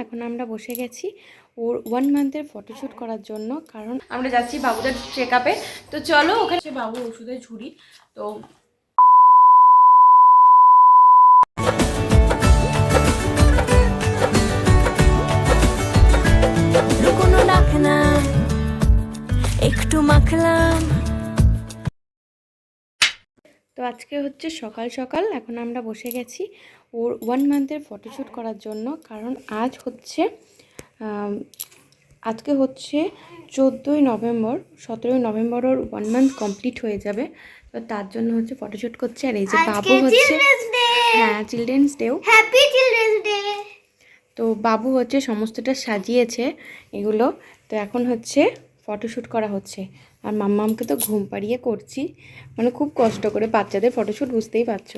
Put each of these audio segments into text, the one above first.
এখন আমরা বসে গেছি ওর ওয়ান মান্থের ফটোশ্যুট করার জন্য কারণ আমরা যাচ্ছি বাবুদের চেক আপে তো চলো ওখানে বাবু ওষুধের ঝুড়ি তো তো আজকে হচ্ছে সকাল সকাল এখন আমরা বসে গেছি ওর ওয়ান মান্থের ফটোশ্যুট করার জন্য। কারণ আজ হচ্ছে আজকে হচ্ছে চোদ্দোই নভেম্বর সতেরোই নভেম্বর ওর ওয়ান মান্থ কমপ্লিট হয়ে যাবে। তো তার জন্য হচ্ছে ফটোশ্যুট করছে। আর এই যে বাবু হচ্ছে হ্যাঁ চিলড্রেন্স ডেও হ্যাপি চিলড্রেন্স ডে তো বাবু হচ্ছে সমস্তটা সাজিয়েছে এগুলো। তো এখন হচ্ছে ফটোশ্যুট করা হচ্ছে। আর মাম্মামকে তো ঘুম পাড়িয়ে করছি। মানে খুব কষ্ট করে বাচ্চাদের ফটোশ্যুট বুঝতেই পারছ।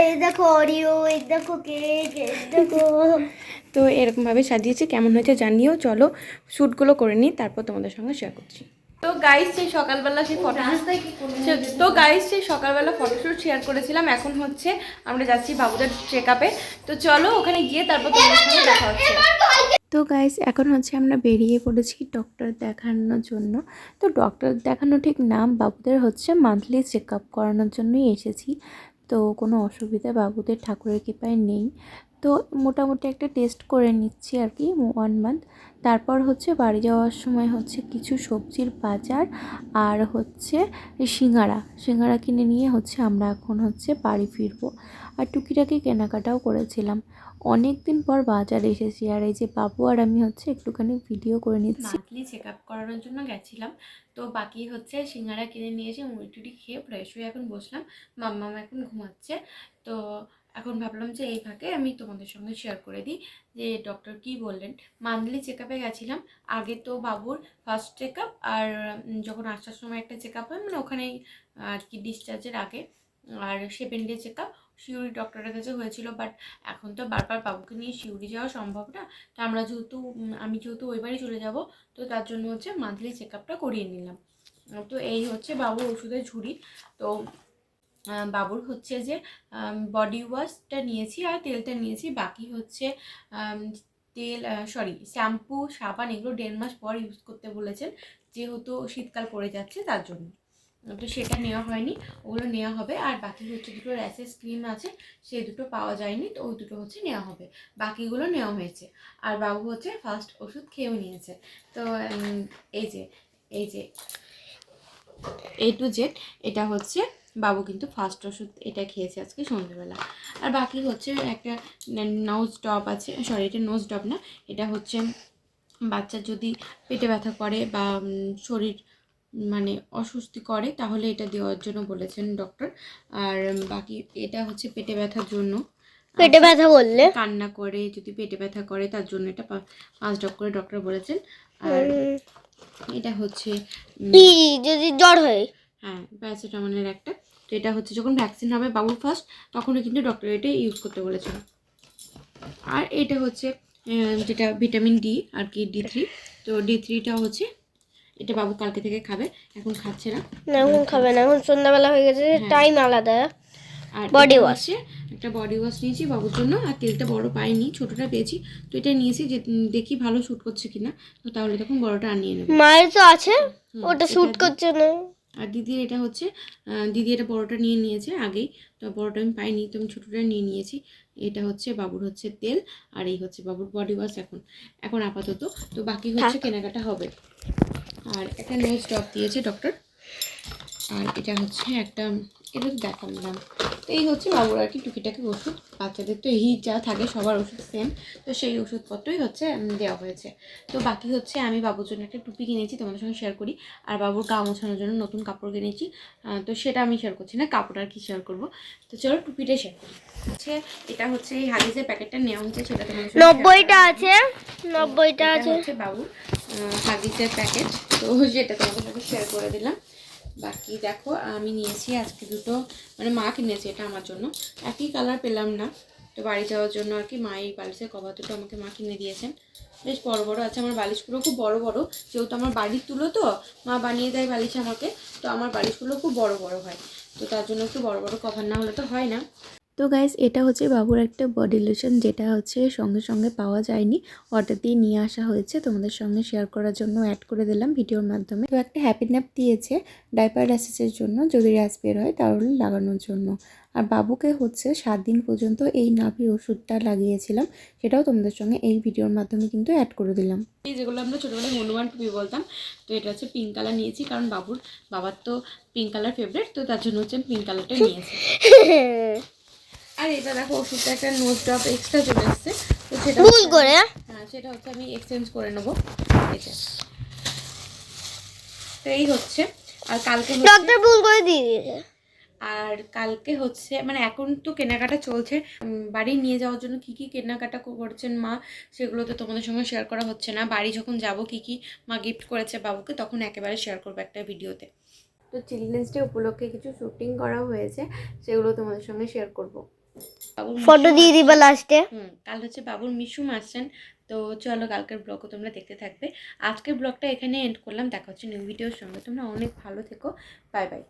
এই দেখো অরিও এই দেখো কেক দেখো। তো এরকমভাবে সাজিয়েছি কেমন হয়েছে জানিও চলো শ্যুটগুলো করে নিই তারপর তোমাদের সঙ্গে শেয়ার করছি। তো গাইস সেই সকালবেলা সেই ফটোশ্যুট তো গাইস সেই সকালবেলা ফটোশ্যুট শেয়ার করেছিলাম এখন হচ্ছে আমরা যাচ্ছি বাবুদের চেক আপে তো চলো ওখানে গিয়ে তারপর তোমাদের সঙ্গে দেখা হচ্ছে। তো গাইস এখন হচ্ছে আমরা বেরিয়ে পড়েছি ডক্টর দেখানোর জন্য। তো ডক্টর দেখানো ঠিক নাম বাবুদের হচ্ছে মান্থলি চেক আপ করানোর জন্যই এসেছি। তো কোনো অসুবিধা বাবুদের ঠাকুরের কৃপায় নেই। তো মোটামুটি একটা টেস্ট করে নিচ্ছি আর কি ওয়ান মান্থ তারপর হচ্ছে বাড়ি যাওয়ার সময় হচ্ছে কিছু সবজির বাজার আর হচ্ছে সিঙ্গারা। সিঙ্গারা কিনে নিয়ে হচ্ছে আমরা এখন হচ্ছে বাড়ি ফিরবো। আর টুকিটাকি কেনাকাটাও করেছিলাম। অনেক দিন পর বাজার এসেছি আর এই যে বাবু আর আমি হচ্ছে একটুখানি ভিডিও করে নিচ্ছি। মান্থলি চেক আপ করানোর জন্য গেছিলাম। তো বাকি হচ্ছে সিঙ্গারা কিনে নিয়েছি মুড়ি টুড়ি খেয়ে ফ্রেশ হয়ে এখন বসলাম। মাম্মাম এখন ঘুমাচ্ছে। তো এখন ভাবলাম যে এই ফাঁকে আমি তোমাদের সঙ্গে শেয়ার করে দিই যে ডক্টর কি বললেন। মান্থলি চেক আপে গেছিলাম, আগে তো বাবুর ফার্স্ট চেক আপ আর যখন আসার সময় একটা চেক আপ হয় মানে ওখানেই আর কি ডিসচার্জের আগে। আর seven day check up Siuri ডক্টরের কাছে হয়েছিল বাট এখন তো বারবার বাবুকে নিয়ে শিউরি যাওয়া সম্ভব না। তো আমরা যেহেতু আমি যেহেতু ওই বাড়ি চলে যাব, তো তার জন্য হচ্ছে মান্থলি চেক আপটা করিয়ে নিলাম। তো এই হচ্ছে বাবুর ওষুধের ঝুড়ি। তো বাবুর হচ্ছে যে বডি ওয়াশটা নিয়েছি আর তেলটা নিয়েছি। বাকি হচ্ছে তেল সরি শ্যাম্পু সাবান এগুলো দেড় মাস পর ইউজ করতে বলেছেন। যেহেতু শীতকাল পড়ে যাচ্ছে, তার জন্য। তো সেটা নেওয়া হয়নি, ওগুলো নেওয়া হবে। আর বাকি হচ্ছে দুটো র্যাশেস ক্রিম আছে সেই দুটো পাওয়া যায়নি, তো ওই দুটো হচ্ছে নেওয়া হবে। বাকিগুলো নেওয়া হয়েছে। আর বাবু হচ্ছে ফার্স্ট ওষুধ খেয়েও নিয়েছে। তো এই যে এই যে এই টু জেড এটা হচ্ছে বাবু কিন্তু ফার্স্ট ওষুধ এটা খেয়েছে আজকে সন্ধ্যেবেলা আর বাকি হচ্ছে একটা নোজ ডপ আছে সরি এটা নোজ ড্রপ না এটা হচ্ছে বাচ্চার যদি পেটে ব্যথা করে বা শরীর মানে অস্বস্তি করে তাহলে এটা দেওয়ার জন্য বলেছেন ডক্টর আর বাকি এটা হচ্ছে পেটে ব্যথার জন্য। পেটে ব্যথা বললে? কান্না করে যদি পেটে ব্যথা করে তার জন্য এটা পাঁচ ড্রপ করে ডক্টর বলেছেন। আর এটা হচ্ছে যদি জ্বর হয়? হ্যাঁ প্যারাসিটামলের একটা। তো এটা হচ্ছে যখন ভ্যাকসিন হবে বাবুর ফার্স্ট তখনই কিন্তু ডক্টর এটা ইউজ করতে বলেছিল আর এটা হচ্ছে যেটা ভিটামিন ডি আর কি ডি থ্রি তো ডি থ্রিটা হচ্ছে এটা বাবু কালকে থেকে খাবে এখন খাচ্ছে না। না এখন খাবে না এখন সন্ধ্যাবেলা হয়ে গেছে হ্যাঁ। টাইম আলাদা। আর বডি। হচ্ছে একটা বডি ওয়াশ নিয়েছি বাবুর জন্য আর তেলটা বড় পাইনি ছোটটা পেয়েছি তো এটা নিয়েছি যে দেখি ভালো শ্যুট করছে কিনা তো তাহলে তখন বড়টা আনিয়ে নেব। মায়ের তো আছে ওটা শ্যুট করছে না। আর দিদির এটা হচ্ছে দিদি এটা বড়োটা নিয়ে নিয়েছে আগেই। তো বড়োটা আমি পাইনি তো আমি ছোটোটা নিয়ে নিয়েছি। এটা হচ্ছে বাবুর হচ্ছে তেল আর এই হচ্ছে বাবুর বডি ওয়াশ এখন। এখন আপাতত তো বাকি হচ্ছে কেনাকাটা হবে। আর একটা নোজ ড্রপ দিয়েছে ডক্টর আর এটা হচ্ছে একটা এটা তো দেখালাম। তো এই হচ্ছে বাবুর আর কি টুকিটাকি ওষুধ। বাচ্চাদের তো এই যা থাকে সবার ওষুধ সেম তো সেই ওষুধপত্রই হচ্ছে দেওয়া হয়েছে। তো বাকি হচ্ছে আমি বাবুর জন্য একটা টুপি কিনেছি তোমাদের সঙ্গে শেয়ার করি। আর বাবুর গা মোছানোর জন্য নতুন কাপড় কিনেছি। তো সেটা আমি শেয়ার করছি না কাপড় আর কি শেয়ার করব। তো চলো টুপিটাই শেয়ার করি। হচ্ছে এটা হচ্ছে এই হাগিসের প্যাকেটটা নেওয়া হচ্ছে সেটা তোমাদের নব্বইটা। আছে নব্বইটা আছে। হচ্ছে বাবুর হাগিসের প্যাকেট। তো যেটা তোমাদের সাথে শেয়ার করে দিলাম। বাকি দেখো, আমি নিয়েছি আজকে দুটো মানে মা কিনেছি এটা আমার জন্য। একই কালার পেলাম না, তো বাড়ি যাওয়ার জন্য আর কি মা এই বালিশের কভার দুটো আমাকে মা কিনে দিয়েছেন। বেশ বড় বড় আছে, আমার বালিশগুলো খুব বড় বড়, যেহেতু আমার বাড়ির তুলো তো, মা বানিয়ে দেয় বালিশ আমাকে, তো আমার বালিশগুলো খুব বড় বড় হয়। তো তার জন্য একটু বড় বড় কভার না হলে তো হয় না। তো গাইস এটা হচ্ছে বাবুর একটা বডি লোশন যেটা হচ্ছে সঙ্গে সঙ্গে পাওয়া যায়নি। অর্ডার দিয়ে নিয়ে আসা হয়েছে। তোমাদের সঙ্গে শেয়ার করার জন্য অ্যাড করে দিলাম ভিডিওর মাধ্যমে। তো একটা হ্যাপি ন্যাপ দিয়েছে ডাইপার র্যাসেসের জন্য। যদি র্যাস বের হয় তাহলে লাগানোর জন্য। আর বাবুকে হচ্ছে সাত দিন পর্যন্ত এই নাভি ওষুধটা লাগিয়েছিলাম। সেটাও তোমাদের সঙ্গে এই ভিডিওর মাধ্যমে কিন্তু অ্যাড করে দিলাম। এই যেগুলো আমরা ছোটোবেলায় হনুমান টুপি বলতাম তো এটা হচ্ছে পিঙ্ক কালার নিয়েছি। কারণ বাবুর বাবার তো পিঙ্ক কালার ফেভারিট তো তার জন্য হচ্ছে পিঙ্ক কালারটা নিয়েছি। এটা দেখো ওষুধটা একটা নোজ ড্রপ এক্সট্রা চলে এসছে। তো সেটা ভুল করে। হ্যাঁ সেটা হচ্ছে আমি এক্সচেঞ্জ করে নেব। এটা তো এই হচ্ছে। আর কালকে হচ্ছে ডক্টর ভুল করে দিয়ে দিয়েছে। আর কালকে হচ্ছে মানে এখন তো কেনাকাটা চলছে। বাড়ি নিয়ে যাওয়ার জন্য কি কি কেনাকাটা করছেন মা সেগুলো তো তোমাদের সঙ্গে শেয়ার করা হচ্ছে না। বাড়ি যখন যাব কি কি মা গিফট করেছে বাবুকে তখন একেবারে শেয়ার করব একটা ভিডিওতে তো চিলড্রেন্স ডে উপলক্ষে কিছু শুটিং করা হয়েছে সেগুলো তোমাদের সঙ্গে শেয়ার করব। ফটো দিয়ে দিবা লাস্টে হুম কাল হচ্ছে বাবুর মিশুম আসছেন। তো চলো কালকের ব্লগও তোমরা দেখতে থাকবে। আজকের ব্লগটা এখানে এন্ড করলাম। দেখা হচ্ছে নিউ ভিডিওর সঙ্গে। তোমরা অনেক ভালো থেকো। Bye bye